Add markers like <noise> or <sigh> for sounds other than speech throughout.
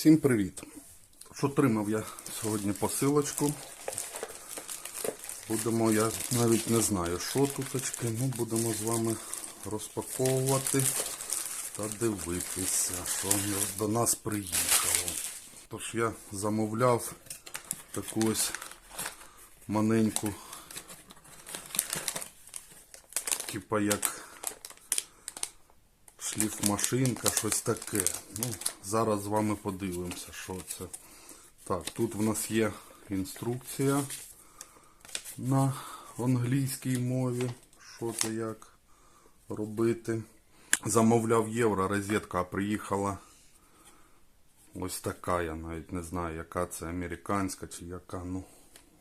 Всім привіт! Отримав я сьогодні посилочку. Будемо, я навіть не знаю, що тут очки, ну будемо з вами розпаковувати та дивитися, що до нас приїхало. Тож я замовляв таку ось маленьку, типа як шліфмашинка, щось таке. Ну, зараз з вами подивимося, що це. Так, тут в нас є інструкція на англійській мові, що це як робити. Замовляв євро, розетка приїхала. Ось така, я навіть не знаю, яка це американська чи яка, ну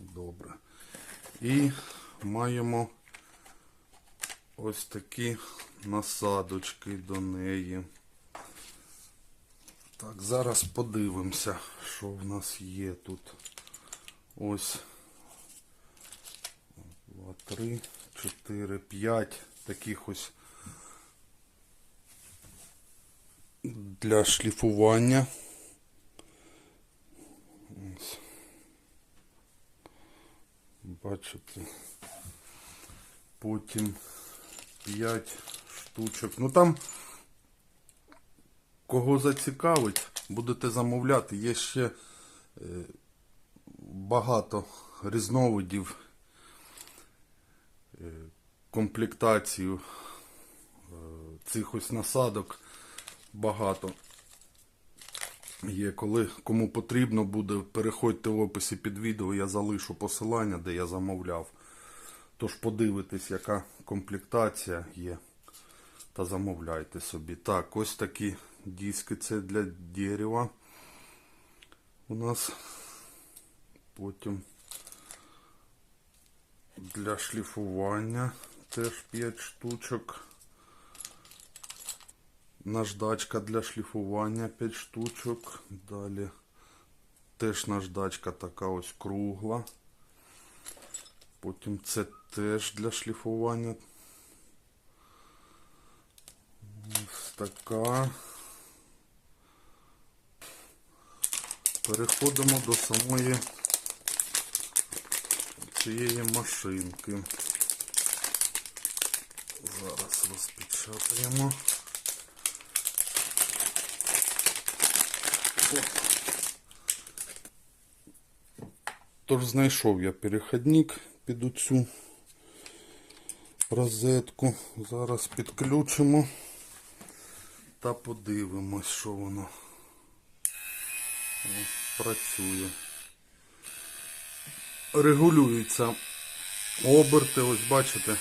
добре. І маємо ось такі насадочки до неї. Так, зараз подивимося, що в нас є тут. Ось. Два, три, чотири, п'ять таких ось для шліфування. Ось. Бачите. Потім 5 штучок. Ну там кого зацікавить, будете замовляти. Є ще е, багато різновидів е, комплектацію е, цих ось насадок. Багато. Є, коли кому потрібно буде, переходьте в описі під відео, я залишу посилання, де я замовляв. Тож подивитесь, яка комплектація є. Та замовляйте собі. Так, ось такі диски це для дерева. У нас потім для шліфування теж 5 штучок. Наждачка для шліфування 5 штучок. Далі теж наждачка така ось кругла. Потім це теж для шліфування. Ось така. Переходимо до самої цієї машинки. Зараз розпечатаємо. Тож знайшов я переходник під оцю розетку. Зараз підключимо та подивимось, що воно працює. Регулюються оберти, ось бачите.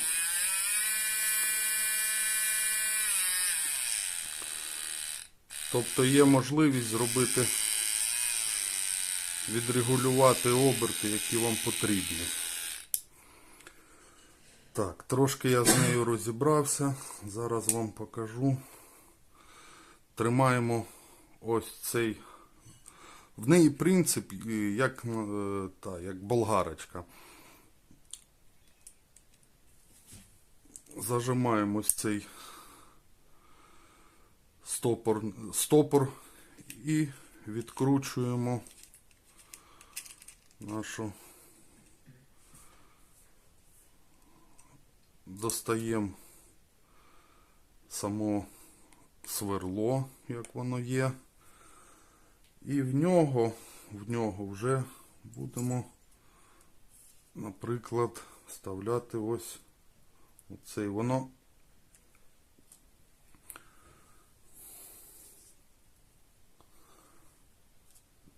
Тобто є можливість зробити, відрегулювати оберти, які вам потрібні. Так, трошки я з нею розібрався. Зараз вам покажу. Тримаємо ось цей. В неї принцип, як, е, та, як болгарочка. Зажимаємо ось цей стопор, стопор і відкручуємо нашу достаємо само сверло, як воно є. І в нього, в нього вже будемо, наприклад, вставляти ось оцей воно.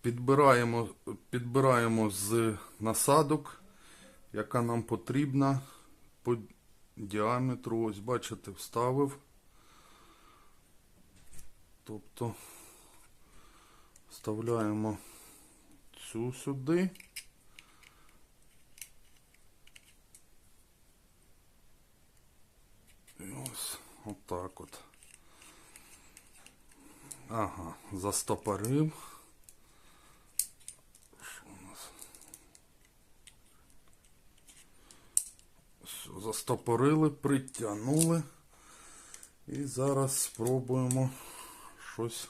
Підбираємо, підбираємо з насадок, яка нам потрібна по діаметру. Ось, бачите, вставив. Тобто вставляємо цю сюди. І ось отак от. Ага, застопорив. Що у нас? Все, застопорили, притягнули. І зараз спробуємо щось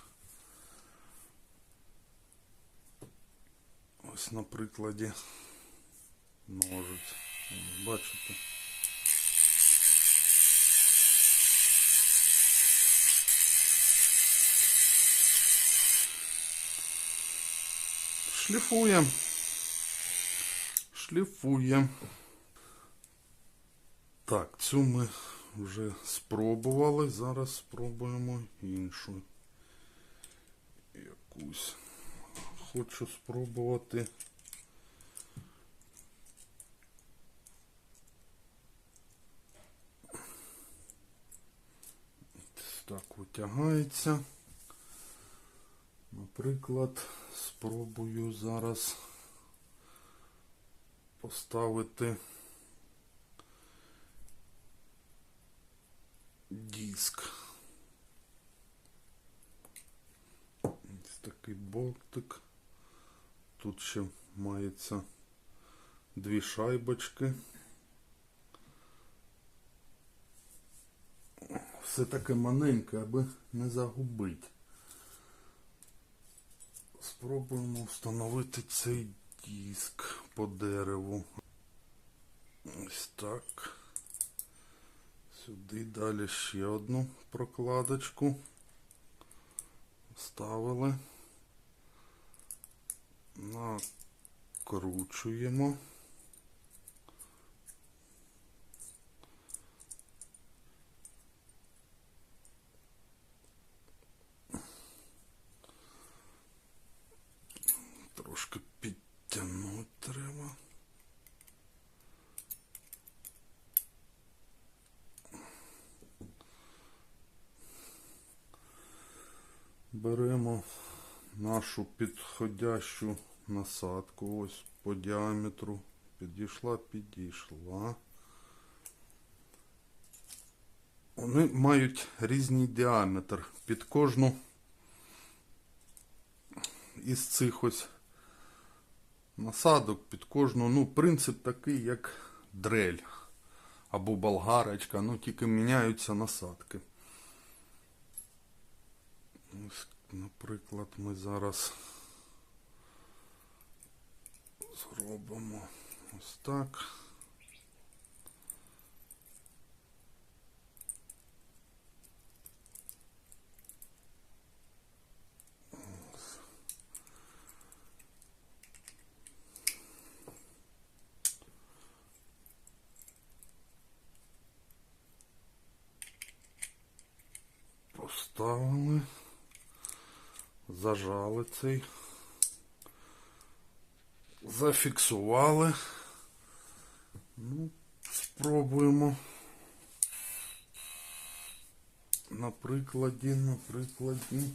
Ось на прикладі ножиць. Бачите? Шліфуємо. Шліфуємо. Так, цю ми вже спробували. Зараз спробуємо іншу. Якусь. Хочу спробувати. Так витягається. Наприклад, спробую зараз поставити диск. Ось такий болтик. Тут ще мається дві шайбочки. Все таке маленьке, аби не загубити. Спробуємо встановити цей диск по дереву. Ось так. Сюди далі ще одну прокладочку. Вставили. Накручуємо. Трошки підтягнути треба. Беремо нашу підходящу насадку ось по діаметру. Підійшла, підійшла. Вони мають різний діаметр. Під кожну із цих ось насадок, під кожну, ну, принцип такий, як дрель або болгарочка, ну тільки міняються насадки. Ось, наприклад, ми зараз зробимо ось так. Поставили, зажали цей, зафіксували. Ну, спробуємо. На прикладі, на прикладі.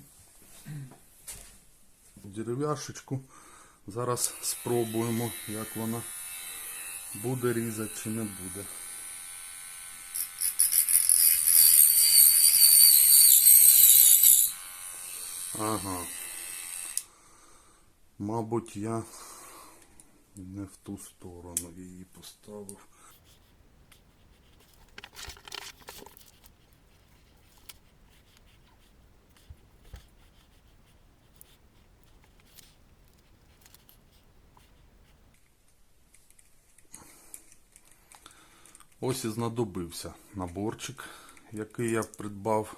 Дерев'яшечку. Зараз спробуємо, як вона буде різати чи не буде. Ага. Мабуть, я не в ту сторону її поставив. Ось і знадобився наборчик, який я придбав.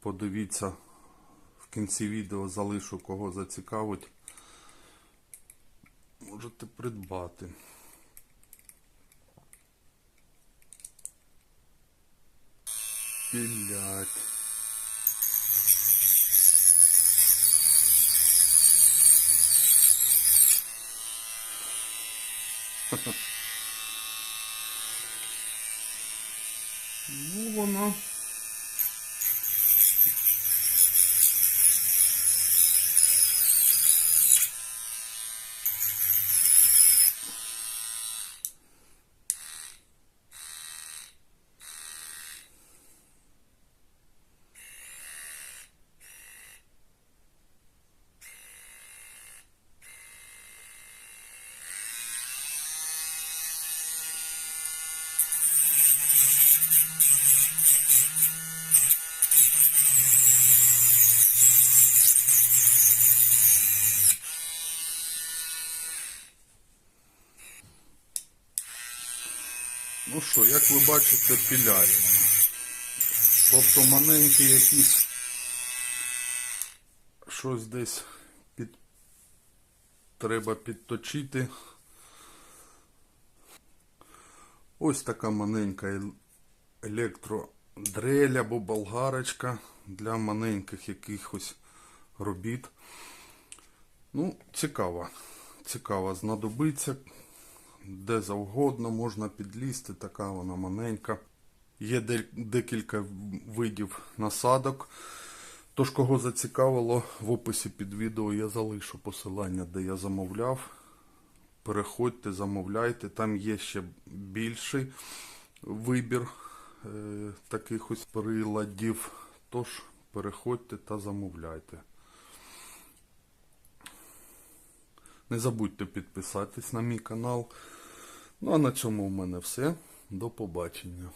Подивіться кінці відео залишу, кого зацікавить. Можете придбати. Пілять. <laughs> Ну, воно. Ну що, як ви бачите, піляємо. Тобто маленькі якісь щось десь під... треба підточити. Ось така маленька електродрель або болгарочка для маленьких якихось робіт. Ну, цікаво. Цікаво, знадобиться. Де завгодно можна підлізти, така вона маленька. Є декілька видів насадок. Тож, кого зацікавило, в описі під відео я залишу посилання, де я замовляв. Переходьте, замовляйте. Там є ще більший вибір е, таких ось приладів. Тож переходьте та замовляйте. Не забудьте підписатись на мій канал. Ну а на цьому в мене все. До побачення.